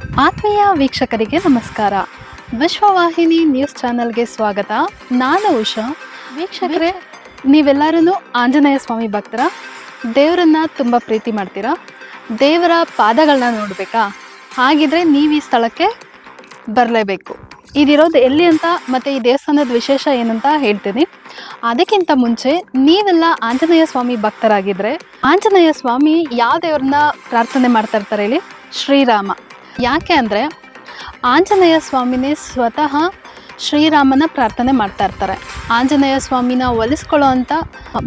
ಆತ್ಮೀಯ ವೀಕ್ಷಕರಿಗೆ ನಮಸ್ಕಾರ. ವಿಶ್ವವಾಹಿನಿ ನ್ಯೂಸ್ ಚಾನೆಲ್ಗೆ ಸ್ವಾಗತ. ನಾನು ಉಷಾ. ವೀಕ್ಷಕರೇ ನೀವೆಲ್ಲರೂ ಆಂಜನೇಯ ಸ್ವಾಮಿ ಭಕ್ತರ, ದೇವರನ್ನ ತುಂಬ ಪ್ರೀತಿ ಮಾಡ್ತೀರಾ? ದೇವರ ಪಾದಗಳನ್ನ ನೋಡಬೇಕಾ? ಹಾಗಿದ್ರೆ ನೀವು ಈ ಸ್ಥಳಕ್ಕೆ ಬರಲೇಬೇಕು. ಇದಿರೋದು ಎಲ್ಲಿ ಅಂತ, ಮತ್ತು ಈ ದೇವಸ್ಥಾನದ ವಿಶೇಷ ಏನಂತ ಹೇಳ್ತೀನಿ. ಅದಕ್ಕಿಂತ ಮುಂಚೆ, ನೀವೆಲ್ಲ ಆಂಜನೇಯ ಸ್ವಾಮಿ ಭಕ್ತರಾಗಿದ್ದರೆ ಆಂಜನೇಯ ಸ್ವಾಮಿ ಯಾವ ದೇವ್ರನ್ನ ಪ್ರಾರ್ಥನೆ ಮಾಡ್ತಾ ಇರ್ತಾರೆ ಹೇಳಿ? ಶ್ರೀರಾಮ. ಯಾಕೆ ಅಂದರೆ ಆಂಜನೇಯ ಸ್ವಾಮಿನೇ ಸ್ವತಃ ಶ್ರೀರಾಮನ ಪ್ರಾರ್ಥನೆ ಮಾಡ್ತಾ ಇರ್ತಾರೆ. ಆಂಜನೇಯ ಸ್ವಾಮಿನ ಒಲಿಸ್ಕೊಳ್ಳೋ ಅಂಥ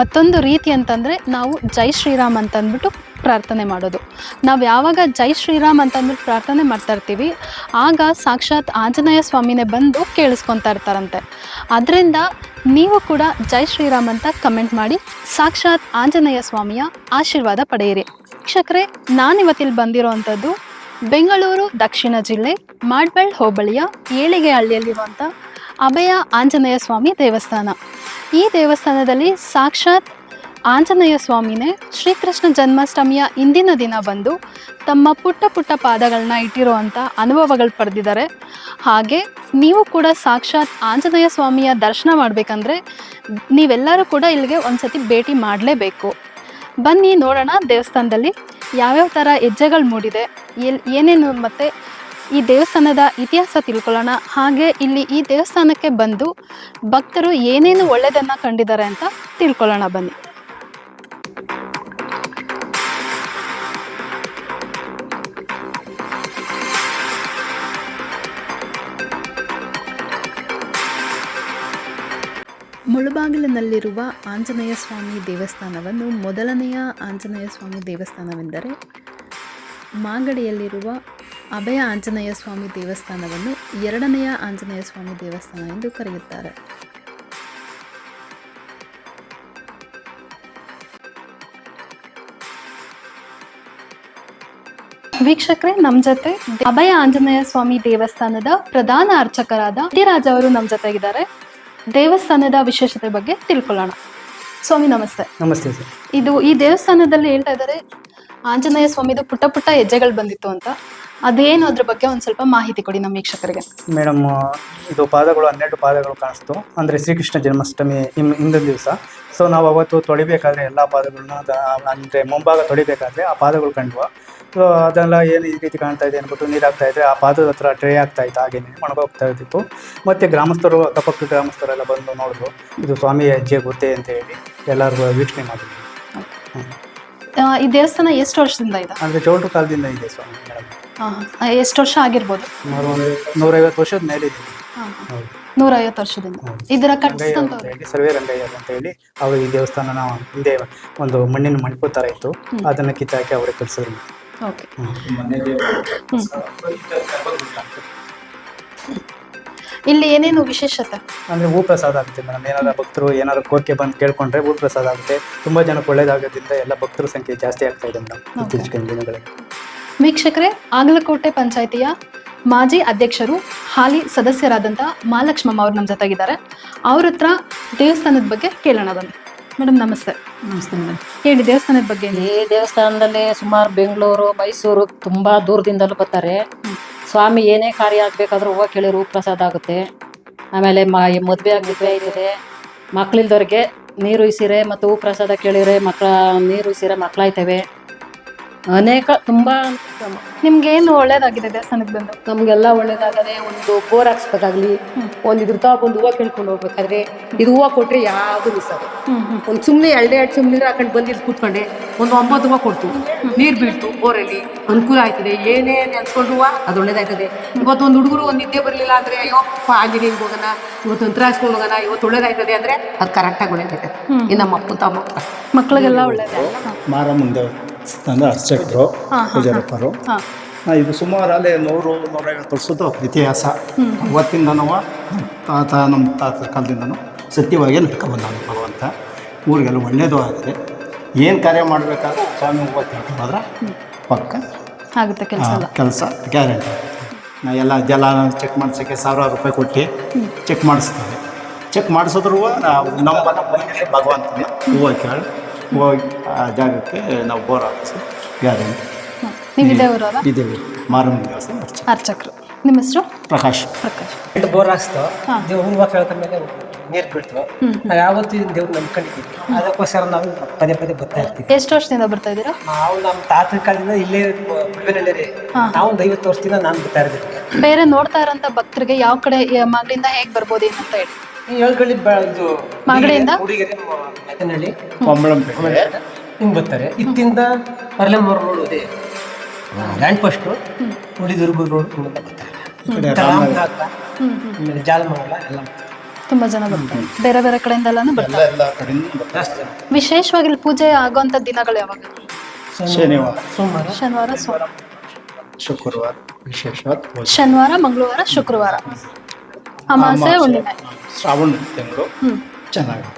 ಮತ್ತೊಂದು ರೀತಿ ಅಂತಂದರೆ ನಾವು ಜೈ ಶ್ರೀರಾಮ್ ಅಂತಂದ್ಬಿಟ್ಟು ಪ್ರಾರ್ಥನೆ ಮಾಡೋದು. ನಾವು ಯಾವಾಗ ಜೈ ಶ್ರೀರಾಮ್ ಅಂತಂದ್ಬಿಟ್ಟು ಪ್ರಾರ್ಥನೆ ಮಾಡ್ತಾ ಇರ್ತೀವಿ, ಆಗ ಸಾಕ್ಷಾತ್ ಆಂಜನೇಯ ಸ್ವಾಮಿನೇ ಬಂದು ಕೇಳಿಸ್ಕೊತಾ ಇರ್ತಾರಂತೆ. ಅದರಿಂದ ನೀವು ಕೂಡ ಜೈ ಶ್ರೀರಾಮ್ ಅಂತ ಕಮೆಂಟ್ ಮಾಡಿ, ಸಾಕ್ಷಾತ್ ಆಂಜನೇಯ ಸ್ವಾಮಿಯ ಆಶೀರ್ವಾದ ಪಡೆಯಿರಿ. ವೀಕ್ಷಕರೇ ನಾನಿವತ್ತಿಲ್ಲಿ ಬಂದಿರೋ ಅಂಥದ್ದು ಬೆಂಗಳೂರು, ದಕ್ಷಿಣ ಜಿಲ್ಲೆ, ಮಾಡ್ಬೆಳ್ ಹೋಬಳಿಯ ಏಳಿಗೆ ಹಳ್ಳಿಯಲ್ಲಿರುವಂಥ ಅಭಯ ಆಂಜನೇಯ ಸ್ವಾಮಿ ದೇವಸ್ಥಾನ. ಈ ದೇವಸ್ಥಾನದಲ್ಲಿ ಸಾಕ್ಷಾತ್ ಆಂಜನೇಯ ಸ್ವಾಮಿನೇ ಶ್ರೀಕೃಷ್ಣ ಜನ್ಮಾಷ್ಟಮಿಯ ಇಂದಿನ ದಿನ ಬಂದು ತಮ್ಮ ಪುಟ್ಟ ಪುಟ್ಟ ಪಾದಗಳನ್ನ ಇಟ್ಟಿರುವಂಥ ಅನುಭವಗಳು ಪಡೆದಿದ್ದಾರೆ. ಹಾಗೆ ನೀವು ಕೂಡ ಸಾಕ್ಷಾತ್ ಆಂಜನೇಯ ಸ್ವಾಮಿಯ ದರ್ಶನ ಮಾಡಬೇಕಂದ್ರೆ ನೀವೆಲ್ಲರೂ ಕೂಡ ಇಲ್ಲಿಗೆ ಒಂದ್ಸತಿ ಭೇಟಿ ಮಾಡಲೇಬೇಕು. ಬನ್ನಿ ನೋಡೋಣ ದೇವಸ್ಥಾನದಲ್ಲಿ ಯಾವ್ಯಾವ ಥರ ಹೆಜ್ಜೆಗಳು ಮೂಡಿದೆ ಎಲ್ ಏನೇನು ಮತ್ತು ಈ ದೇವಸ್ಥಾನದ ಇತಿಹಾಸ ತಿಳ್ಕೊಳ್ಳೋಣ. ಹಾಗೆ ಇಲ್ಲಿ ಈ ದೇವಸ್ಥಾನಕ್ಕೆ ಬಂದು ಭಕ್ತರು ಏನೇನು ಒಳ್ಳೆಯದನ್ನು ಕಂಡಿದ್ದಾರೆ ಅಂತ ತಿಳ್ಕೊಳ್ಳೋಣ ಬನ್ನಿ. ಮುಳುಬಾಗಿಲಿನಲ್ಲಿರುವ ಆಂಜನೇಯ ಸ್ವಾಮಿ ದೇವಸ್ಥಾನವನ್ನು ಮೊದಲನೆಯ ಆಂಜನೇಯ ಸ್ವಾಮಿ ದೇವಸ್ಥಾನವೆಂದರೆ ಮಾಗಡಿಯಲ್ಲಿರುವ ಅಭಯ ಆಂಜನೇಯ ಸ್ವಾಮಿ ದೇವಸ್ಥಾನವನ್ನು ಎರಡನೆಯ ಆಂಜನೇಯ ಸ್ವಾಮಿ ದೇವಸ್ಥಾನ ಎಂದು ಕರೆಯುತ್ತಾರೆ. ವೀಕ್ಷಕರೇ ನಮ್ಮ ಜೊತೆ ಅಭಯ ಆಂಜನೇಯ ಸ್ವಾಮಿ ದೇವಸ್ಥಾನದ ಪ್ರಧಾನ ಅರ್ಚಕರಾದ ರಾಜ್ ಅವರು ನಮ್ಮ ಜೊತೆಗಿದ್ದಾರೆ. ದೇವಸ್ಥಾನದ ವಿಶೇಷತೆ ಬಗ್ಗೆ ತಿಳ್ಕೊಳ್ಳೋಣ. ಸ್ವಾಮಿ ನಮಸ್ತೆ. ನಮಸ್ತೆ ಸರ್. ಇದು ಈ ದೇವಸ್ಥಾನದಲ್ಲಿ ಹೇಳ್ತಾ ಇದ್ದಾರೆ ಆಂಜನೇಯ ಸ್ವಾಮಿದು ಪುಟ್ಟ ಪುಟ್ಟ ಹೆಜ್ಜೆಗಳು ಬಂದಿತ್ತು ಅಂತ. ಅದೇನು ಅದ್ರ ಬಗ್ಗೆ ಒಂದು ಸ್ವಲ್ಪ ಮಾಹಿತಿ ಕೊಡಿ ನಮ್ಮ ವೀಕ್ಷಕರಿಗೆ. ಮೇಡಮ್ ಇದು ಪಾದಗಳು ಹನ್ನೆರಡು ಪಾದಗಳು ಕಾಣಿಸ್ತು. ಅಂದರೆ ಶ್ರೀಕೃಷ್ಣ ಜನ್ಮಾಷ್ಟಮಿ ಇಮ್ ಹಿಂದಿನ ದಿವಸ. ಸೊ ನಾವು ಅವತ್ತು ತೊಳಿಬೇಕಾದ್ರೆ ಎಲ್ಲ ಪಾದಗಳನ್ನ ಅಂದರೆ ಮುಂಭಾಗ ತೊಳಿಬೇಕಾದ್ರೆ ಆ ಪಾದಗಳು ಕಂಡ್ವು. ಸೊ ಅದೆಲ್ಲ ಏನು ಈ ರೀತಿ ಕಾಣ್ತಾ ಇದೆ ಅಂದ್ಬಿಟ್ಟು ನೀರಾಗ್ತಾ ಇದೆ ಆ ಪಾದದ ಹತ್ರ ಟ್ರೇ ಆಗ್ತಾ ಇತ್ತು ಹಾಗೇನೆ ಒಣಗೋಗ್ತಾ ಇದ್ದಿತ್ತು. ಮತ್ತೆ ಗ್ರಾಮಸ್ಥರು ಅಕ್ಕಪಕ್ಕ ಗ್ರಾಮಸ್ಥರೆಲ್ಲ ಬಂದು ನೋಡಿದ್ರು ಇದು ಸ್ವಾಮಿಯ ಹೆಜ್ಜೆ ಗೊತ್ತೇ ಅಂತ ಹೇಳಿ ಎಲ್ಲರಿಗೂ ವೀಕ್ಷಣೆ ಮಾಡಿದ್ರು. ಈ ದೇವಸ್ಥಾನ ಎಷ್ಟು ವರ್ಷದಿಂದ ಇದೆ? ಅಂದ್ರೆ ಚೌಟ್ರು ಕಾಲದಿಂದ ಇದೆ ಸ್ವಾಮಿ ಮೇಡಮ್ ಎಷ್ಟು ವರ್ಷ ಆಗಿರ್ಬೋದು? ಸುಮಾರು ಒಂದು ನೂರೈವತ್ತು ವರ್ಷದ ಮೇಲೆ ಇದೆ. ಹೌದು. ನೂರೈವತ್ತು ವರ್ಷದಿಂದ. ಇದರ ಸರ್ವೇ ರಂಗಯ್ಯ ಅಂತ ಹೇಳಿ ಅವರು ಈ ದೇವಸ್ಥಾನನ ಹಿಂದೆ ಒಂದು ಮಣ್ಣಿನ ಮಂಟಪ ಥರ ಇತ್ತು. ಅದನ್ನ ಕಿತ್ತಾಕಿ ಅವರೇ ಕಟ್ಸಿದ್ರು. ಓಕೆ. ಇಲ್ಲಿ ಏನೇನು ವಿಶೇಷತೆ? ಅಂದ್ರೆ ಹೂ ಪ್ರಸಾದ ಆಗುತ್ತೆ ಮೇಡಮ್. ಏನಾದ್ರು ಭಕ್ತರು ಏನಾದ್ರು ಕೋರಿಕೆ ಬಂದು ಕೇಳ್ಕೊಂಡ್ರೆ ಹೂ ಪ್ರಸಾದ ಆಗುತ್ತೆ. ತುಂಬಾ ಜನಕ್ಕೆ ಒಳ್ಳೇದಾಗೋದ್ರಿಂದ ಎಲ್ಲ ಭಕ್ತರ ಸಂಖ್ಯೆ ಜಾಸ್ತಿ ಆಗ್ತಾ ಇದೆ ಮೇಡಮ್ ಇತ್ತೀಚಿನ ದಿನಗಳಲ್ಲಿ. ವೀಕ್ಷಕರೇ ಆಗಲಕೋಟೆ ಪಂಚಾಯಿತಿಯ ಮಾಜಿ ಅಧ್ಯಕ್ಷರು ಹಾಲಿ ಸದಸ್ಯರಾದಂಥ ಮಹಾಲಕ್ಷ್ಮಮ್ಮ ಅವರು ನಮ್ಮ ಜೊತೆಗಿದ್ದಾರೆ. ಅವ್ರ ಹತ್ರ ದೇವಸ್ಥಾನದ ಬಗ್ಗೆ ಕೇಳೋಣ ಬನ್ನಿ. ಮೇಡಮ್ ನಮಸ್ತೆ. ನಮಸ್ತೆ ಮೇಡಮ್. ಹೇಳಿ ದೇವಸ್ಥಾನದ ಬಗ್ಗೆ ಈ ದೇವಸ್ಥಾನದಲ್ಲಿ ಸುಮಾರು ಬೆಂಗಳೂರು ಮೈಸೂರು ತುಂಬಾ ದೂರದಿಂದಲೂ ಬರ್ತಾರೆ. ಸ್ವಾಮಿ ಏನೇ ಕಾರ್ಯ ಆಗ್ಬೇಕಾದ್ರೂ ಹೂವು ರೂಪ ಪ್ರಸಾದ ಆಗುತ್ತೆ. ಆಮೇಲೆ ಮ ಮದುವೆ ಮದುವೆ ಇದೆ ಮಕ್ಕಳಿಲ್ದವ್ರಿಗೆ ನೀರು ಇಸಿರೆ ಮತ್ತು ಹೂ ಪ್ರಸಾದ ಕೇಳಿದ್ರೆ ಮಕ್ಕಳ ನೀರು ಇಸಿರೆ ಮಕ್ಕಳಾಯ್ತವೆ ಅನೇಕ ತುಂಬಾ ನಿಮ್ಗೆ ಏನು ಒಳ್ಳೇದಾಗಿದೆ ದೇವಸ್ಥಾನಕ್ಕೆ ಬಂದು? ನಮಗೆಲ್ಲ ಒಳ್ಳೇದಾಗದೆ ಒಂದು ಬೋರ್ ಹಾಕ್ಸ್ಬೇಕಾಗ್ಲಿ ಒಂದು ಇದ್ರ ತಾಪ್ ಒಂದು ಹೂವು ಕೇಳ್ಕೊಂಡು ಹೋಗ್ಬೇಕಾದ್ರೆ ಇದು ಹೂವು ಕೊಟ್ರೆ ಯಾವುದು ಮಿಸ್ ಅದು ಒಂದು ಸುಮ್ಮನೆ ಎರಡೇ ಎರಡು ಸುಮ್ಮನೆ ಹಾಕೊಂಡು ಬಂದಿದ್ದು ಕೂತ್ಕೊಂಡೆ ಒಂದು ಒಂಬತ್ತು ಹೂವು ಕೊಡ್ತು ನೀರು ಬೀಳ್ತು ಬೋರಲ್ಲಿ ಅನುಕೂಲ ಆಯ್ತದೆ. ಏನೇ ನೆನ್ಸ್ಕೊಂಡು ಹೂವು ಅದು ಒಳ್ಳೇದಾಗ್ತದೆ ಇವತ್ತು ಒಂದು ಹುಡುಗರು ಒಂದು ನಿದ್ದೆ ಬರಲಿಲ್ಲ ಅಂದ್ರೆ ಅಯ್ಯೋ ಪ ಆಂಜನೇಯಂಗೆ ಹೋಗೋಣ ಇವತ್ತು ಯಂತ್ರ ಹಾಕ್ಸ್ಕೊಂಡು ಹೋಗೋಣ ಇವತ್ತು ಒಳ್ಳೇದಾಯ್ತದೆ ಅಂದ್ರೆ ಅದು ಕರೆಕ್ಟಾಗಿ ಒಳ್ಳೇದಾಯ್ತದೆ. ಇನ್ನ ನಮ್ಮ ಅಪ್ಪ ತಮ್ಮ. ಮಕ್ಳಿಗೆಲ್ಲ ಮಾರ ಮಾರಮ್ಮನ ದೇವಸ್ಥಾನದ ಅರ್ಚಕರು ಪೂಜಾರಪ್ಪರು ಇದು ಸುಮಾರು ಅಲ್ಲೇ ನೂರು ನೂರೈವತ್ತು ವರ್ಷದ ಇತಿಹಾಸ. ಅವತ್ತಿಂದ ನಾವು ತಾತ ನಮ್ಮ ತಾತ ಕಾಲದಿಂದನೂ ಸತ್ಯವಾಗಿ ನಡ್ಕೊಂಡ್ಬಂದವನು ಭಗವಂತ. ಊರಿಗೆಲ್ಲ ಒಳ್ಳೇದು ಆಗಿದೆ. ಏನು ಕಾರ್ಯ ಮಾಡಬೇಕಾದ್ರೂ ಸ್ವಾಮಿ ಹೂವು ಕೇಳ್ಕೊಂಡ್ರೆ ಪಕ್ಕ ಆಗುತ್ತೆ ಕೆಲಸ ಕೆಲಸ ಗ್ಯಾರಂಟಿ. ನಾ ಎಲ್ಲ ಜಲ ಚೆಕ್ ಮಾಡ್ಸೋಕ್ಕೆ ಸಾವಿರಾರು ರೂಪಾಯಿ ಕೊಟ್ಟು ಚೆಕ್ ಮಾಡಿಸ್ತೀನಿ. ಚೆಕ್ ಮಾಡಿಸಿದ್ರು ನಾವು ನಮ್ಮ ಭಗವಂತನ ಹೂವು ಕೇಳಿ ಹೋಗಿ ಆ ಜಾಗಕ್ಕೆ ನಾವು ಬೋರ್ ಹಾಕಿಸಿ ಗ್ಯಾರಂಟಿ ನೀವು ಇದೇ ಊರಲ್ಲ ಇದ್ದೇವೆ ಮಾರಮ್ಮ ದೇವಸ್ಥಾನ. ಅರ್ಚಕರು. ನಿಮ್ಮ ಹೆಸರು? ಪ್ರಕಾಶ್. ಪ್ರಕಾಶ್. ಎಂಟು ಬೋರ್ ಹಾಕ್ಸ್ತು. ದೇವ್ರ ಹೂವು ಕೇಳ್ದ ಮೇಲೆ ನೀರು ಬೀಳ್ತು ನಾವು ಯಾವತ್ತೂ ಇದನ್ನ ದೇವ್ರು ನಂಬ್ಕೊಂಡಿದ್ದೀವಿ ಅದಕ್ಕೋಸ್ಕರ ನಾವು ಪದೇ ಪದೇ ಬರ್ತಾ ಇರ್ತೀವಿ. ಎಷ್ಟು ವರ್ಷದಿಂದ ಬರ್ತಾ ಇದ್ದೀರಾ? ನಾವು ನಮ್ಮ ತಾತನ ಕಾಲದಿಂದ ಇಲ್ಲೇ ಬಿಡುವಿನಲ್ಲೇ ರೀ. ನಾವು ಒಂದು ಐವತ್ತು ವರ್ಷದಿಂದ ನಾನು ಬರ್ತಾ ಇರ್ತೀನಿ ಬೇರೆ ನೋಡ್ತಾ ಇರೋಂಥ ಭಕ್ತರಿಗೆ ಯಾವ ಕಡೆ ಮಗಳಿಂದ ಮಾಗಡಿಯಿಂದ ಹೇಗೆ ಬರ್ಬೋದು ಅಂತ ಹೇಳಿ. ಏಳ್ಗಳ್ಳಿ ಇದು ಮಾಗಡಿಯಿಂದ? ಹಿಂಗೆ ಬರ್ತಾರೆ ಇತ್ತಿಂದ ಪರ್ಲೆಮೂರು ರೋಡ್ ಇದೆ ಲ್ಯಾಂಡ್ ಫಸ್ಟು ಉಳಿದುರ್ಗು ರೋಡ್ ಬರ್ತಾರೆ ಆಮೇಲೆ ಜಾಲಮಂಗಲ ಎಲ್ಲ. ತುಂಬಾ ಜನ ಬರ್ತಾರೆ. ಬೇರೆ ಬೇರೆ ಕಡೆಯಿಂದೆಲ್ಲಾನು ಬರ್ತಾರೆ. ಎಲ್ಲ ಕಡೆಯಿಂದ ಬರ್ತಾರೆ. ಜಾಸ್ತಿ ಜನ. ವಿಶೇಷವಾಗಿ ಇಲ್ಲಿ ಪೂಜೆ ಆಗುವಂತ ದಿನಗಳು ಯಾವಾಗ? ಶನಿವಾರ ಸೋಮವಾರ. ಶನಿವಾರ ಸೋಮವಾರ. ಶುಕ್ರವಾರ ವಿಶೇಷವಾದ ಪೂಜೆ. ಶನಿವಾರ ಮಂಗಳವಾರ ಶುಕ್ರವಾರ. ಅಮಾಸೆ ಹುಣ್ಣಿಮೆ. ಶ್ರಾವಣ ತಿಂಗಳು ಚೆನ್ನಾಗಿ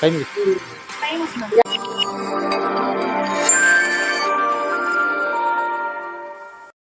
欢迎你。欢迎